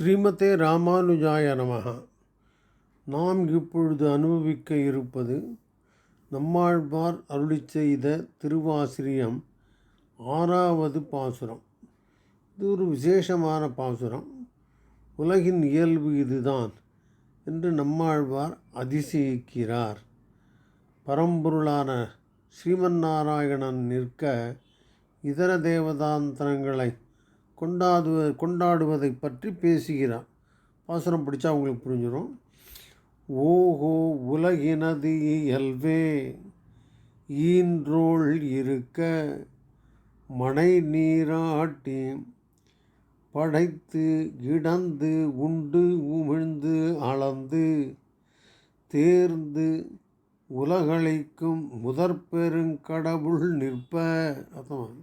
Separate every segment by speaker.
Speaker 1: ஸ்ரீமதே ராமானுஜாய நமகா நாம் இப்பொழுது அனுபவிக்க இருப்பது நம்மாழ்வார் அருளி செய்த திருவாசிரியம் ஆறாவது பாசுரம். இது ஒரு விசேஷமான பாசுரம். உலகின் இயல்பு இதுதான் என்று நம்மாழ்வார் அதிசயிக்கிறார். பரம்பொருளான ஸ்ரீமன்னாராயணன் நிற்க இதர தேவதாந்திரங்களை கொண்டாடு கொண்டாடுவதை பற்றி பேசுகிறான். பாசுரம் படித்தா அவங்களுக்கு புரிஞ்சிடும் ஓஹோ உலகினது இயல்வே ஈன்றோள் இருக்க மனை நீராட்டி படைத்து கிடந்து உண்டு உமிழ்ந்து அளந்து தேர்ந்து உலகளிக்கும் முதற் பெருங்கடவுள் நிற்ப. அதான்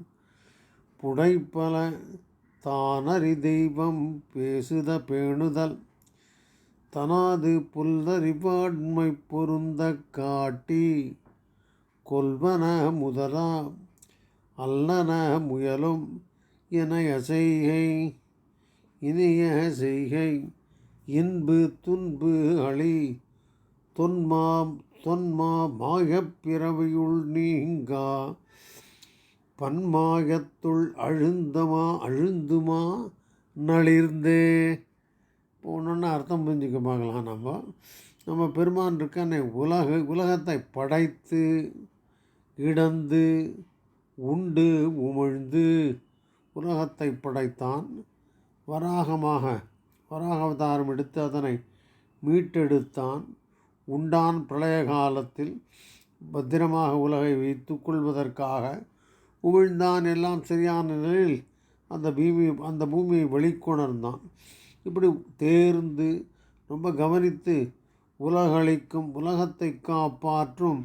Speaker 1: புடைப்பல தானறி தெய்வம் பேசுத பேணுதல். தனாது புல்லறிவாண்மை பொருந்த காட்டி கொல்வன முதலா அல்லன முயலும் இணைய செய்கை இனிய செய்கை இன்பு துன்பு அழி தொன்மாம் தொன்மா மாயப்பிறவியுள் நீங்கா பன்மாயத்துள் அழுந்தமா அழுந்துமா நளிர்ந்தே. இப்போ ஒன்று அர்த்தம் புரிஞ்சுக்க பார்க்கலாம் நம்ம. நம்ம பெருமான் இருக்கானே உலக உலகத்தை படைத்து இடந்து உண்டு உமிழ்ந்து உலகத்தை படைத்தான். வராகமாக வராக அவதாரம் எடுத்து அதனை மீட்டெடுத்தான். உண்டான் பிரளய காலத்தில் பத்திரமாக உலகை வைத்து கொள்வதற்காக உமிழ்ந்தான் எல்லாம் சரியான நிலையில் அந்த பூமி அந்த பூமியை வெளிக்கொணர்ந்தான். இப்படி தேர்ந்து ரொம்ப கவனித்து உலகளிக்கும் உலகத்தை காப்பாற்றும்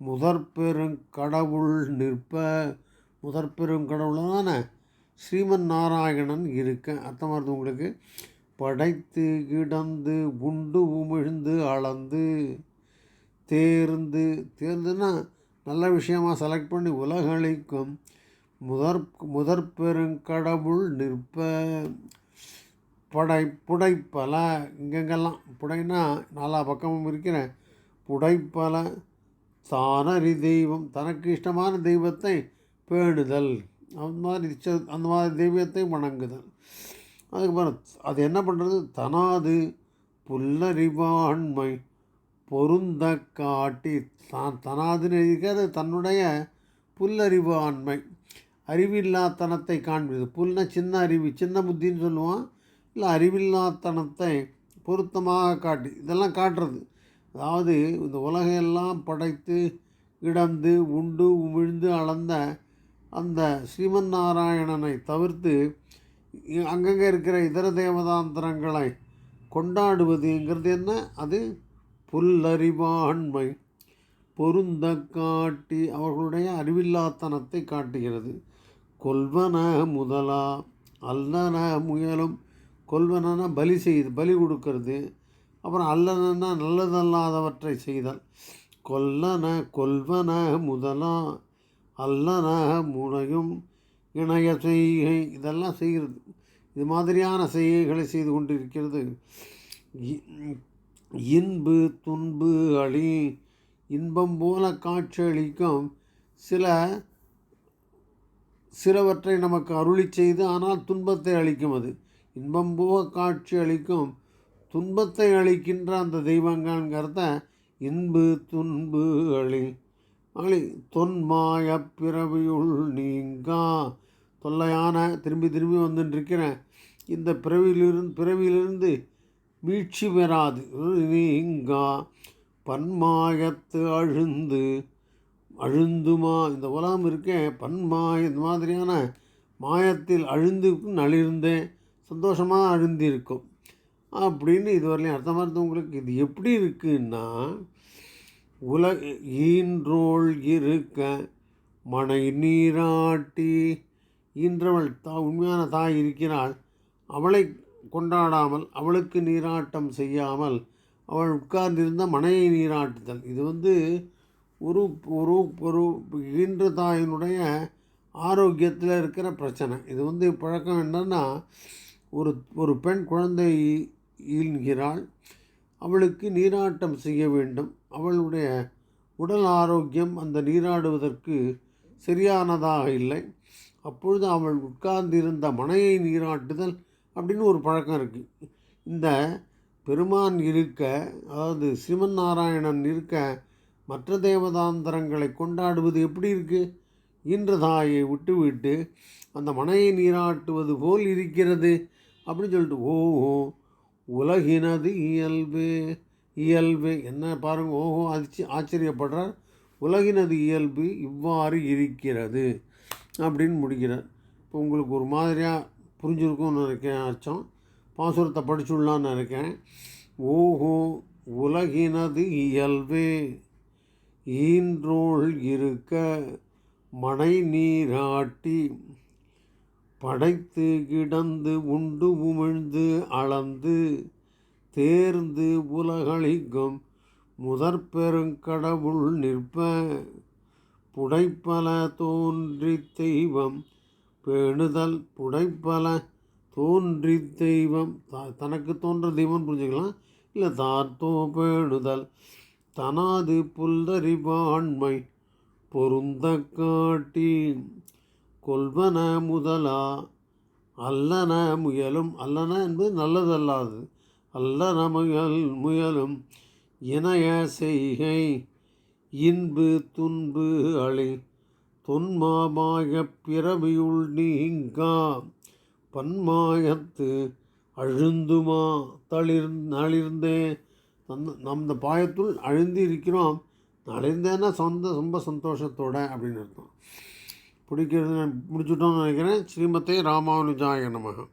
Speaker 1: முதற்பெரும் கடவுள் நிற்ப முதற்பெரும் கடவுளான ஸ்ரீமன் நாராயணன் இருக்க அர்த்தமாக உங்களுக்கு? படைத்து கிடந்து உண்டு உமிழ்ந்து அளந்து தேர்ந்து தேர்ந்துன்னா நல்ல விஷயமாக செலக்ட் பண்ணி உலகளிக்கும். முதற் முதற் பெருங்கடவுள் நிற்ப படை புடைப்பல இங்கெங்கெல்லாம். புடைனா நாலா பக்கமும் இருக்கிற புடைப்பல தானறி தெய்வம் தனக்கு இஷ்டமான தெய்வத்தை பேணுதல். அந்த மாதிரி அந்த மாதிரி தெய்வத்தை வணங்குதல். அதுக்கப்புறம் அது என்ன பண்ணுறது தனாது புல்லறிவாண்மை பொருந்த காட்டி தான் தனாதுன்னு எழுதியிருக்காது தன்னுடைய புல்லறிவு ஆண்மை. அறிவில்லாத்தனத்தை காண்பிது புல்னா சின்ன அறிவு சின்ன புத்தின்னு சொல்லுவான். இல்லை அறிவில்லாத்தனத்தை பொருத்தமாக காட்டி இதெல்லாம் காட்டுறது. அதாவது இந்த உலகையெல்லாம் படைத்து இடந்து உண்டு உமிழ்ந்து அளந்த அந்த ஸ்ரீமன் நாராயணனை தவிர்த்து அங்கங்கே இருக்கிற இதர தேவதாந்திரங்களை கொண்டாடுவதுங்கிறது என்ன? அது புல்லறிவாண்மை பொருந்த காட்டி அவர்களுடைய அறிவில்லாத்தனத்தை காட்டுகிறது. கொல்வன முதலா அல்லன முயலும் கொல்வனனா பலி செய்து பலி கொடுக்கறது. அப்புறம் அல்லனா நல்லதல்லாதவற்றை செய்தல். கொல்லன கொல்வன முதலா அல்லன முனையும் இணைய செய்கை. இதெல்லாம் செய்கிறது. இது மாதிரியான செய்கைகளை செய்து கொண்டிருக்கிறது. இன்பு துன்பு அழி இன்பம் போல காட்சியளிக்கும். சில சிலவற்றை நமக்கு அருளி செய்து ஆனால் துன்பத்தை அளிக்கும் அது. இன்பம் போக காட்சி அளிக்கும் துன்பத்தை அளிக்கின்ற அந்த தெய்வங்கிறத இன்பு துன்பு அழி. அழி தொன்மாய பிறவியுள் நீங்கா. தொல்லையான திரும்பி திரும்பி வந்துட்டுருக்கிறேன் இந்த பிறவியிலிருந்து பிறவியிலிருந்து வீழ்ச்சி பெறாது. நீங்கா பன்மாயத்து அழுந்து அழுந்துமா? இந்த உலகம் இருக்கேன் பன்மாய இந்த மாதிரியான மாயத்தில் அழுந்து நலிர்ந்தேன் சந்தோஷமாக அழுந்திருக்கும். அப்படின்னு இதுவரையிலையும் அர்த்தமாக இருந்தவங்களுக்கு இது எப்படி இருக்குன்னா உல ஈன்றோள் இருக்க மனை நீராட்டி ஈன்றவள் தா உண்மையான தாய் இருக்கிறாள். அவளை கொண்டாடாமல் அவளுக்கு நீராட்டம் செய்யாமல் அவள் உட்கார்ந்திருந்த மனையை நீராட்டுதல். இது வந்து ஒரு ஒரு ஒரு ஈன்ற தாயினுடைய ஆரோக்கியத்தில் இருக்கிற பிரச்சனை. இது வந்து பழக்கம் என்னன்னா ஒரு ஒரு பெண் குழந்தை ஈழ்கிறாள் அவளுக்கு நீராட்டம் செய்ய வேண்டும். அவளுடைய உடல் ஆரோக்கியம் அந்த நீராடுவதற்கு சரியானதாக இல்லை. அப்பொழுது அவள் உட்கார்ந்திருந்த மனையை நீராட்டுதல் அப்படின்னு ஒரு பழக்கம் இருக்குது இந்த பெருமான் இருக்க அதாவது சிவன் நாராயணன் இருக்க மற்ற தேவதாந்தரங்களை கொண்டாடுவது எப்படி இருக்குது இன்று தாயை விட்டுவிட்டு அந்த மனையை நீராட்டுவது போல் இருக்கிறது அப்படின்னு சொல்லிட்டு ஓஹோ உலகினது இயல்பு இயல்பு. என்ன பாருங்க ஓஹோ அதிச்சு ஆச்சரியப்படுறார். உலகினது இயல்பு இவ்வாறு இருக்கிறது அப்படின்னு முடிக்கிறார். இப்போ உங்களுக்கு ஒரு மாதிரியாக புரிஞ்சிருக்கும்னு நினைக்கிறேன் அர்த்தம் பாசுரத்தை படிச்சுடலான்னு நினைக்கிறேன். ஓஹோ உலகினது இயல்பே ஈன்றோள் இருக்க மனை நீராட்டி படைத்து கிடந்து உண்டு உமிழ்ந்து அளந்து தேர்ந்து உலகளிக்கும் முதற் பெருங்கடவுள் நிற்ப புடைப்பல தோன்றி தெய்வம் பேணுதல் புடைப்பல தோன்றி தெய்வம். த தனக்கு தோன்ற தெய்வம் புரிஞ்சுக்கலாம். இல்லை தார்த்தோ பேணுதல். தனாது புல்தறிவாண்மை பொருந்த காட்டி கொள்வன முதலா. அல்லன முயலும் அல்லன என்பது நல்லதல்லாது. அல்லன முயல் முயலும் இணைய செய்கை இன்பு துன்பு அழி தொன்மாமாய பிறவியுள் நீங்கா பன்மாயத்து அழுந்துமா தளிர் நளிர்ந்தே. அந்த நம் இந்த பாயத்துள் அழுந்தி இருக்கிறோம் நளிர்ந்தேன்னா சொந்த ரொம்ப சந்தோஷத்தோட அப்படின்னு அர்த்தம். பிடிக்கிறது முடிச்சுட்டோம்னு நினைக்கிறேன். ஸ்ரீமத்தை ராமானுஜாய நமக.